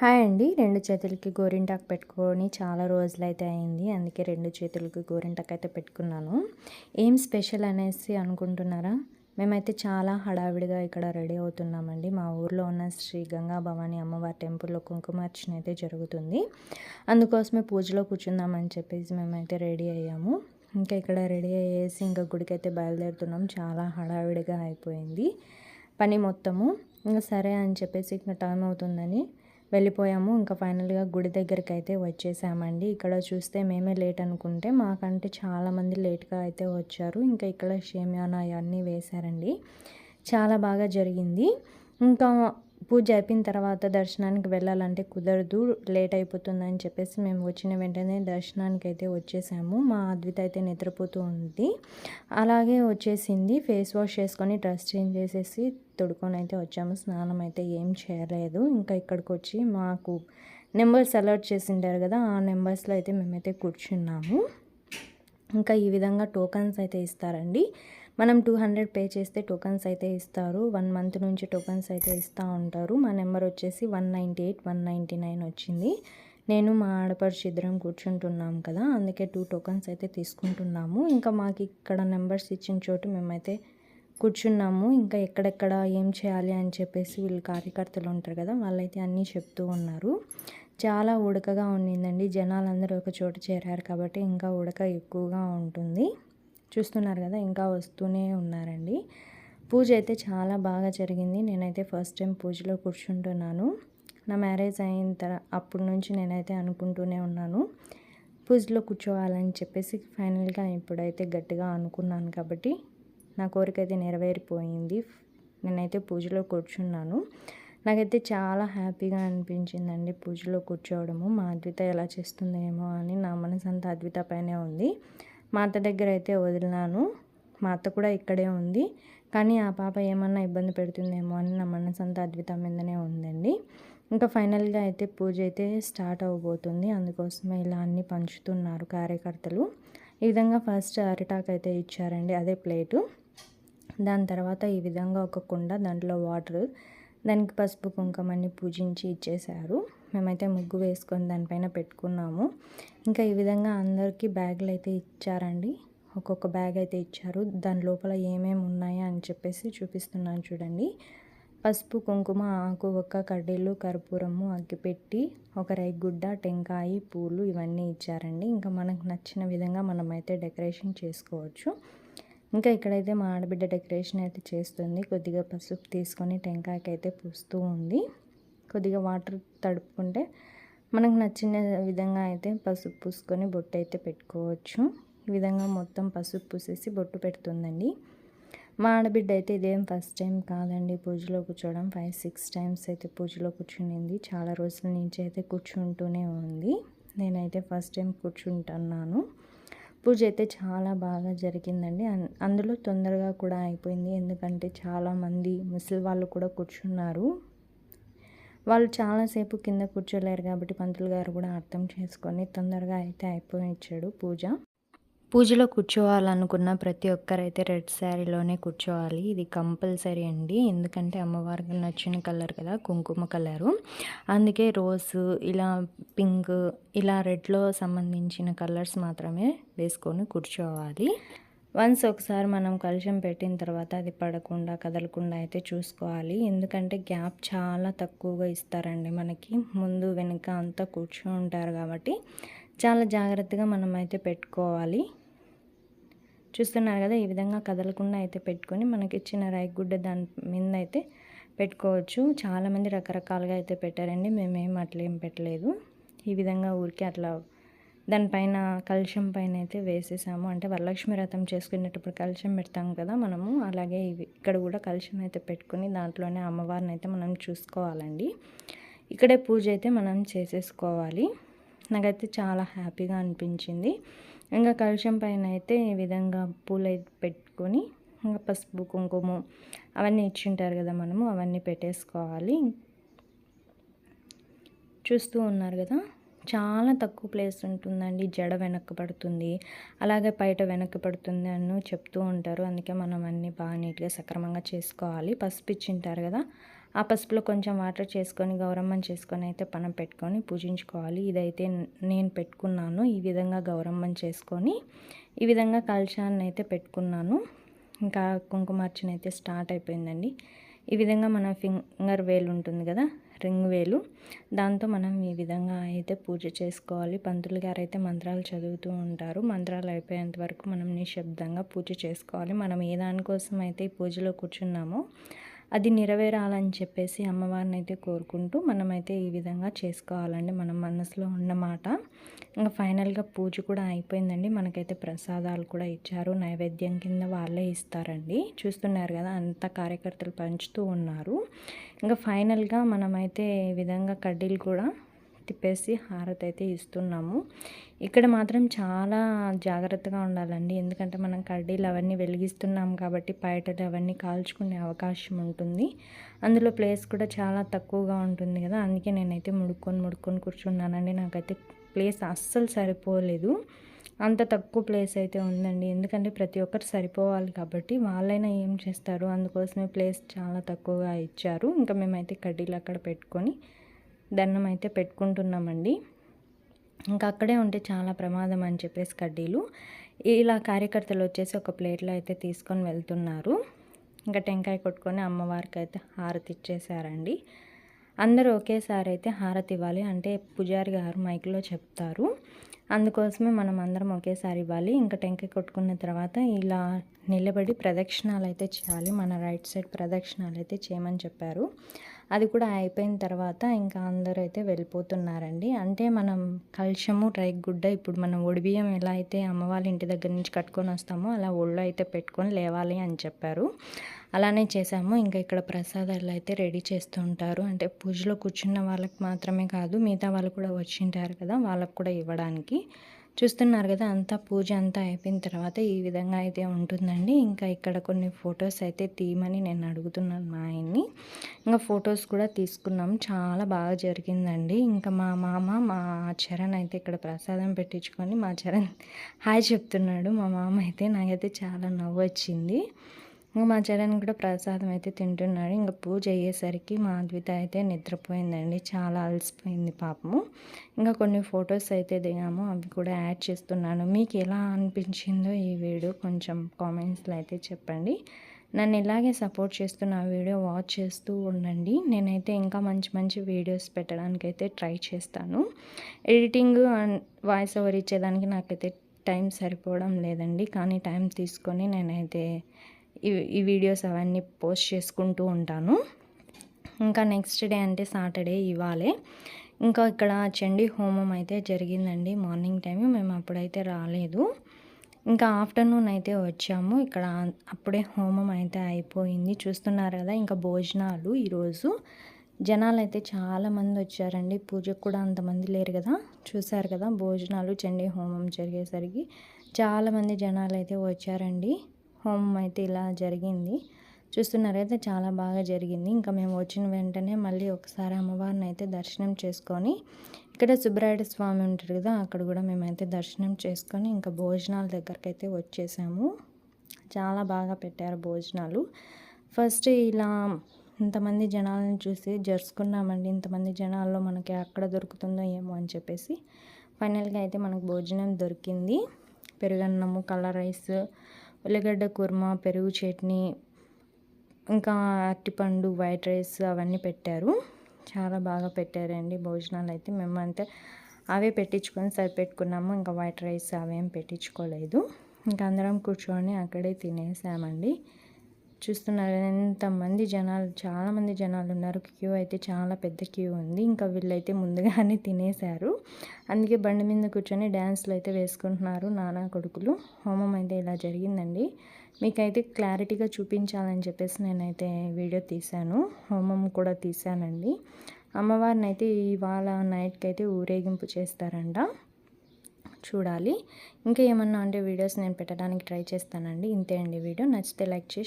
Hi అండి. రెండు చేతులకి గోరింటాకు పెట్టుకొని చాలా రోజులైతే అయింది. అందుకే రెండు చేతులకి గోరింటాకు అయితే పెట్టుకున్నాను. ఏం స్పెషల్ అనేసి అనుకుంటున్నారా? మేమైతే చాలా హడావిడిగా ఇక్కడ రెడీ అవుతున్నామండి. మా ఊర్లో ఉన్న శ్రీ గంగా భవాని అమ్మవారి టెంపుల్లో కుంకుమార్చన అయితే జరుగుతుంది. అందుకోసమే పూజలో కూర్చుందామని చెప్పేసి మేమైతే రెడీ అయ్యాము. ఇంకా ఇక్కడ రెడీ అయ్యేసి ఇంకా గుడికి అయితే బయలుదేరుతున్నాం. చాలా హడావిడిగా అయిపోయింది. పని మొత్తము. ఇంకా సరే అని చెప్పేసి ఇంకా టైం అవుతుందని వెళ్ళిపోయాము. ఇంకా ఫైనల్గా గుడి దగ్గరికి అయితే వచ్చేసామండి. ఇక్కడ చూస్తే మేమే లేట్ అనుకుంటే మాకంటే చాలామంది లేట్గా అయితే వచ్చారు. ఇంకా ఇక్కడ షేమ్యానా అవన్నీ వేశారండి. చాలా బాగా జరిగింది. ఇంకా పూజ అయిపోయిన తర్వాత దర్శనానికి వెళ్ళాలంటే కుదరదు లేట్ అయిపోతుందని చెప్పేసి మేము వచ్చిన వెంటనే దర్శనానికి అయితే వచ్చేసాము. మా అద్విత అయితే నిద్రపోతూ ఉంది. అలాగే వచ్చేసింది. ఫేస్ వాష్ చేసుకొని డ్రెస్ చేంజ్ చేసేసి తొడుకొని అయితే వచ్చాము. స్నానం అయితే ఏం చేయలేదు. ఇంకా ఇక్కడికి వచ్చి మాకు నెంబర్స్ అలర్ట్ చేసింటారు కదా ఆ నెంబర్స్లో అయితే మేమైతే కూర్చున్నాము. ఇంకా ఈ విధంగా టోకన్స్ అయితే ఇస్తారండి. మనం టూ హండ్రెడ్ పే చేస్తే టోకన్స్ అయితే ఇస్తారు. వన్ మంత్ నుంచి టోకన్స్ అయితే ఇస్తూ ఉంటారు. మా నెంబర్ వచ్చేసి one ninety eight one ninety nine వచ్చింది. నేను మా ఆడపడుచు ఇద్దరం కూర్చుంటున్నాం కదా అందుకే టూ టోకన్స్ అయితే తీసుకుంటున్నాము. ఇంకా మాకు ఇక్కడ నెంబర్స్ ఇచ్చిన చోటు మేమైతే కూర్చున్నాము. ఇంకా ఎక్కడెక్కడ ఏం చేయాలి అని చెప్పేసి వీళ్ళు కార్యకర్తలు ఉంటారు కదా వాళ్ళైతే అన్నీ చెప్తూ ఉన్నారు. చాలా ఉడకగా ఉండిందండి. జనాలందరూ ఒక చోట చేరారు కాబట్టి ఇంకా ఉడక ఎక్కువగా ఉంటుంది. చూస్తున్నారు కదా ఇంకా వస్తూనే ఉన్నారండి. పూజ అయితే చాలా బాగా జరిగింది. నేనైతే ఫస్ట్ టైం పూజలో కూర్చుంటున్నాను. నా మ్యారేజ్ అయిన తర్వాత అప్పటి నుంచి నేనైతే అనుకుంటూనే ఉన్నాను. పూజలో కూర్చోవాలని చెప్పేసి ఫైనల్గా ఇప్పుడైతే గట్టిగా అనుకున్నాను కాబట్టి నా కోరిక అయితే నెరవేరిపోయింది. నేనైతే పూజలో కూర్చున్నాను. నాకైతే చాలా హ్యాపీగా అనిపించిందండి పూజలో కూర్చోవడము. మా అద్విత ఎలా చేస్తుందేమో అని నా మనసు అంతా అద్విత పైనే ఉంది. మా అత్త దగ్గర అయితే వదిలినాను. మా అత్త కూడా ఇక్కడే ఉంది. కానీ ఆ పాప ఏమన్నా ఇబ్బంది పెడుతుందేమో అని నా మనసు అంతా అద్భుతం మీదనే ఉందండి. ఇంకా ఫైనల్గా అయితే పూజ అయితే స్టార్ట్ అవ్వబోతుంది అందుకోసమే ఇలా అన్ని పంచుతున్నారు కార్యకర్తలు. ఈ విధంగా ఫస్ట్ అరిటాక్ అయితే ఇచ్చారండి అదే ప్లేటు. దాని తర్వాత ఈ విధంగా ఒక కుండ దాంట్లో వాటర్ దానికి పసుపు కుంకుమని పూజించి ఇచ్చేశారు. మేమైతే ముగ్గు వేసుకొని దానిపైన పెట్టుకున్నాము. ఇంకా ఈ విధంగా అందరికీ బ్యాగులు అయితే ఇచ్చారండి. ఒక్కొక్క బ్యాగ్ అయితే ఇచ్చారు. దాని లోపల ఏమేమి ఉన్నాయా అని చెప్పేసి చూపిస్తున్నాను చూడండి. పసుపు కుంకుమ ఆకు ఒక్క కడ్డీలు కర్పూరము అగ్గిపెట్టి ఒక రైగుడ్డ టెంకాయ పూలు ఇవన్నీ ఇచ్చారండి. ఇంకా మనకు నచ్చిన విధంగా మనమైతే డెకరేషన్ చేసుకోవచ్చు. ఇంకా ఇక్కడైతే మా ఆడబిడ్డ డెకరేషన్ అయితే చేస్తుంది. కొద్దిగా పసుపు తీసుకొని టెంకాయకి అయితే పూస్తూ ఉంది. కొద్దిగా వాటర్ తడుపుకుంటే మనకు నచ్చిన విధంగా అయితే పసుపు పూసుకొని బొట్టు అయితే పెట్టుకోవచ్చు. ఈ విధంగా మొత్తం పసుపు పూసేసి బొట్టు పెడుతుందండి. మా ఆడబిడ్డ అయితే ఇదేం ఫస్ట్ టైం కాదండి పూజలో కూర్చోవడం. ఫైవ్ సిక్స్ టైమ్స్ అయితే పూజలో కూర్చునింది. చాలా రోజుల నుంచి అయితే కూర్చుంటూనే ఉంది. నేనైతే ఫస్ట్ టైం కూర్చుంటున్నాను. పూజ అయితే చాలా బాగా జరిగిందండి. అందులో తొందరగా కూడా అయిపోయింది. ఎందుకంటే చాలామంది ముసలి వాళ్ళు కూడా కూర్చున్నారు. వాళ్ళు చాలాసేపు కింద కూర్చోలేరు కాబట్టి పంతులు గారు కూడా అర్థం చేసుకొని తొందరగా అయితే అయిపోయించాడు పూజ. పూజలో కూర్చోవాలనుకున్న ప్రతి ఒక్కరైతే రెడ్ శారీలోనే కూర్చోవాలి. ఇది కంపల్సరీ అండి. ఎందుకంటే అమ్మవారికి నచ్చిన కలర్ కదా కుంకుమ కలరు. అందుకే రోజు ఇలా పింక్ ఇలా రెడ్లో సంబంధించిన కలర్స్ మాత్రమే వేసుకొని కూర్చోవాలి. వన్స్ ఒకసారి మనం కలుషం పెట్టిన తర్వాత అది పడకుండా కదలకుండా అయితే చూసుకోవాలి. ఎందుకంటే గ్యాప్ చాలా తక్కువగా ఇస్తారండి మనకి. ముందు వెనుక అంతా కూర్చొని ఉంటారు కాబట్టి చాలా జాగ్రత్తగా మనం అయితే పెట్టుకోవాలి. చూస్తున్నారు కదా ఈ విధంగా కదలకుండా అయితే పెట్టుకొని మనకి ఇచ్చిన రైగుడ్డ దాని మీద అయితే పెట్టుకోవచ్చు చాలామంది రకరకాలుగా అయితే పెట్టారండి మేమేం అట్లేం పెట్టలేదు. ఈ విధంగా ఊరికి అట్లా దానిపైన కలుషం పైన అయితే వేసేసాము. అంటే వరలక్ష్మి వ్రతం చేసుకునేటప్పుడు కలుషం పెడతాం కదా మనము అలాగే ఇవి ఇక్కడ కూడా కలుషం అయితే పెట్టుకుని దాంట్లోనే అమ్మవారిని అయితే మనం చూసుకోవాలండి. ఇక్కడే పూజ అయితే మనం చేసేసుకోవాలి. నాకైతే చాలా హ్యాపీగా అనిపించింది. ఇంకా కలుషం పైన అయితే ఈ విధంగా పూలు పెట్టుకొని ఇంకా పసుపు కుంకుమ అవన్నీ ఇచ్చింటారు కదా మనము అవన్నీ పెట్టేసుకోవాలి. చూస్తూ ఉన్నారు కదా చాలా తక్కువ ప్లేస్ ఉంటుందండి. జడ వెనక్కి పడుతుంది. అలాగే బయట వెనక్కి పడుతుంది అని చెప్తూ ఉంటారు. అందుకే మనం అన్నీ బాగా నీట్గా సక్రమంగా చేసుకోవాలి. పసుపు ఇచ్చింటారు కదా ఆ పసుపులో కొంచెం వాటర్ చేసుకొని గౌరమ్మని చేసుకొని అయితే పనం పెట్టుకొని పూజించుకోవాలి. ఇదైతే నేను పెట్టుకున్నాను. ఈ విధంగా గౌరమ్మని చేసుకొని ఈ విధంగా కలశాన్ని అయితే పెట్టుకున్నాను. ఇంకా కుంకుమార్చన అయితే స్టార్ట్ అయిపోయిందండి. ఈ విధంగా మన ఫింగర్ వేలు ఉంటుంది కదా రింగ్ వేలు. దాంతో మనం ఈ విధంగా అయితే పూజ చేసుకోవాలి. పంతులు గారు అయితే మంత్రాలు చదువుతూ ఉంటారు. మంత్రాలు అయిపోయేంత వరకు మనం నిశ్శబ్దంగా పూజ చేసుకోవాలి. మనం ఏ దానికోసం అయితే ఈ పూజలో కూర్చున్నామో అది నెరవేరాలని చెప్పేసి అమ్మవారిని అయితే కోరుకుంటూ మనమైతే ఈ విధంగా చేసుకోవాలండి. మన మనసులో ఉన్నమాట ఇంకా ఫైనల్గా పూజ కూడా అయిపోయిందండి. మనకైతే ప్రసాదాలు కూడా ఇచ్చారు. నైవేద్యం కింద వాళ్ళే ఇస్తారండి. చూస్తున్నారు కదా అంత కార్యకర్తలు పంచుతూ ఉన్నారు. ఇంకా ఫైనల్గా మనమైతే ఈ విధంగా కడ్డీలు కూడా తిప్పేసి హారతి అయితే ఇస్తున్నాము. ఇక్కడ మాత్రం చాలా జాగ్రత్తగా ఉండాలండి. ఎందుకంటే మనం కడ్డీలు అవన్నీ వెలిగిస్తున్నాం కాబట్టి పైటలు అవన్నీ కాల్చుకునే అవకాశం ఉంటుంది. అందులో ప్లేస్ కూడా చాలా తక్కువగా ఉంటుంది కదా. అందుకే నేనైతే ముడుక్కొని ముడుక్కొని కూర్చున్నానండి. నాకైతే ప్లేస్ అస్సలు సరిపోలేదు. అంత తక్కువ ప్లేస్ అయితే ఉందండి. ఎందుకంటే ప్రతి ఒక్కరు సరిపోవాలి కాబట్టి వాళ్ళైనా ఏం చేస్తారు? అందుకోసమే ప్లేస్ చాలా తక్కువగా ఇచ్చారు. ఇంకా మేమైతే కడ్డీలు అక్కడ పెట్టుకొని దండం అయితే పెట్టుకుంటున్నామండి. ఇంకా అక్కడే ఉంటే చాలా ప్రమాదం అని చెప్పేసి కడ్డీలు. ఇలా కార్యకర్తలు వచ్చేసి ఒక ప్లేట్లో అయితే తీసుకొని వెళ్తున్నారు. ఇంకా టెంకాయ కొట్టుకొని అమ్మవారికి అయితే హారతి ఇచ్చేసారండి అందరూ ఒకేసారి అయితే హారతి ఇవ్వాలి. అంటే పూజారి గారు మైక్లో చెప్తారు. అందుకోసమే మనం అందరం ఒకేసారి ఇవ్వాలి. ఇంకా టెంకాయ కొట్టుకున్న తర్వాత ఇలా నిలబడి ప్రదక్షిణాలు అయితే చేయాలి. మన రైట్ సైడ్ ప్రదక్షిణాలు అయితే చేయమని చెప్పారు. అది కూడా అయిపోయిన తర్వాత ఇంకా అందరూ అయితే వెళ్ళిపోతున్నారండి. అంటే మనం కలుషము గుడ్డ ఇప్పుడు మనం ఒడిబియ్యం ఎలా అయితే అమ్మవాళ్ళ ఇంటి దగ్గర నుంచి కట్టుకొని వస్తామో అలా ఒళ్ళు అయితే పెట్టుకొని లేవాలి అని చెప్పారు. అలానే చేసాము ఇంకా ఇక్కడ ప్రసాదాలు అయితే రెడీ చేస్తూ ఉంటారు. అంటే పూజలో కూర్చున్న వాళ్ళకి మాత్రమే కాదు మిగతా వాళ్ళు కూడా వచ్చింటారు కదా వాళ్ళకు కూడా ఇవ్వడానికి. చూస్తున్నారు కదా అంతా పూజ అంతా అయిపోయిన తర్వాత ఈ విధంగా అయితే ఉంటుందండి. ఇంకా ఇక్కడ కొన్ని ఫొటోస్ అయితే తీయమని నేను అడుగుతున్నాను మా ఆయన్ని. ఇంకా ఫొటోస్ కూడా తీసుకున్నాం. చాలా బాగా జరిగిందండి. ఇంకా మా మామ మా చరణ్ అయితే ఇక్కడ ప్రసాదం పెట్టించుకొని మా చరణ్ హాయ్ చెప్తున్నాడు. మా మామ అయితే నాకైతే చాలా నవ్వు వచ్చింది ఇంకా మా చరణ్ కూడా ప్రసాదం అయితే తింటున్నాడు. ఇంకా పూజ అయ్యేసరికి మా అద్విత అయితే నిద్రపోయిందండి. చాలా అలసిపోయింది పాపము. ఇంకా కొన్ని ఫొటోస్ అయితే దిగాము. అవి కూడా యాడ్ చేస్తున్నాను. మీకు ఎలా అనిపించిందో ఈ వీడియో కొంచెం కామెంట్స్లో అయితే చెప్పండి. నన్ను ఇలాగే సపోర్ట్ చేస్తున్న వీడియో వాచ్ చేస్తూ ఉండండి. నేనైతే ఇంకా మంచి మంచి వీడియోస్ పెట్టడానికి అయితే ట్రై చేస్తాను. ఎడిటింగ్ అండ్ వాయిస్ ఓవర్ ఇచ్చేదానికి నాకైతే టైం సరిపోవడం లేదండి. కానీ టైం తీసుకొని నేనైతే ఈ వీడియోస్ అవన్నీ పోస్ట్ చేసుకుంటూ ఉంటాను. ఇంకా నెక్స్ట్ డే అంటే సాటర్డే ఇవాళే ఇంకా ఇక్కడ చండీ హోమం అయితే జరిగిందండి. మార్నింగ్ టైం మేము అప్పుడైతే రాలేదు. ఇంకా ఆఫ్టర్నూన్ అయితే వచ్చాము. ఇక్కడ అప్పుడే హోమం అయితే అయిపోయింది. చూస్తున్నారు కదా ఇంకా భోజనాలు ఈరోజు. జనాలు అయితే చాలామంది వచ్చారండి. పూజకు కూడా అంతమంది లేరు కదా. చూసారు కదా భోజనాలు చండీ హోమం జరిగేసరికి చాలామంది జనాలు అయితే వచ్చారండి. హోమం అయితే ఇలా జరిగింది. చూస్తున్నారైతే చాలా బాగా జరిగింది. ఇంకా మేము వచ్చిన వెంటనే మళ్ళీ ఒకసారి అమ్మవారిని అయితే దర్శనం చేసుకొని ఇక్కడ సుబ్రాయుడు స్వామి ఉంటారు కదా అక్కడ కూడా మేమైతే దర్శనం చేసుకొని ఇంకా భోజనాల దగ్గరికి అయితే వచ్చేసాము. చాలా బాగా పెట్టారు భోజనాలు. ఫస్ట్ ఇలా ఇంతమంది జనాలను చూసి జరుచుకున్నామండి ఇంతమంది జనాల్లో మనకి ఎక్కడ దొరుకుతుందో ఏమో అని చెప్పేసి ఫైనల్గా అయితే మనకు భోజనం దొరికింది. పెరుగన్నము కలర్ రైస్ ఉల్లిగడ్డ కుర్మా పెరుగు చట్నీ ఇంకా అరటిపండు వైట్ రైస్ అవన్నీ పెట్టారు. చాలా బాగా పెట్టారండి భోజనాలు అయితే మేమంతే అవే పెట్టించుకొని సరిపెట్టుకున్నాము. ఇంకా వైట్ రైస్ అవేం పెట్టించుకోలేదు. ఇంకా అందరం కూర్చొని అక్కడే తినేసామండి. చూస్తున్నారు ఎంతమంది జనాలు చాలామంది జనాలు ఉన్నారు. క్యూ అయితే చాలా పెద్ద క్యూ ఉంది. ఇంకా వీళ్ళైతే ముందుగానే తినేశారు. అందుకే బండి మీద కూర్చొని డ్యాన్స్లు అయితే వేసుకుంటున్నారు నానా కొడుకులు. హోమం అయితే ఇలా జరిగిందండి. మీకైతే క్లారిటీగా చూపించాలని చెప్పేసి నేనైతే వీడియో తీశాను. హోమం కూడా తీశానండి. అమ్మవారిని అయితే ఇవాళ నైట్కి అయితే ఊరేగింపు చేస్తారంట. చూడాలి. ఇంకా ఏమన్నా అంటే వీడియోస్ నేను పెట్టడానికి ట్రై చేస్తానండి. ఇంతే అండి వీడియో. నచ్చితే లైక్ చేసి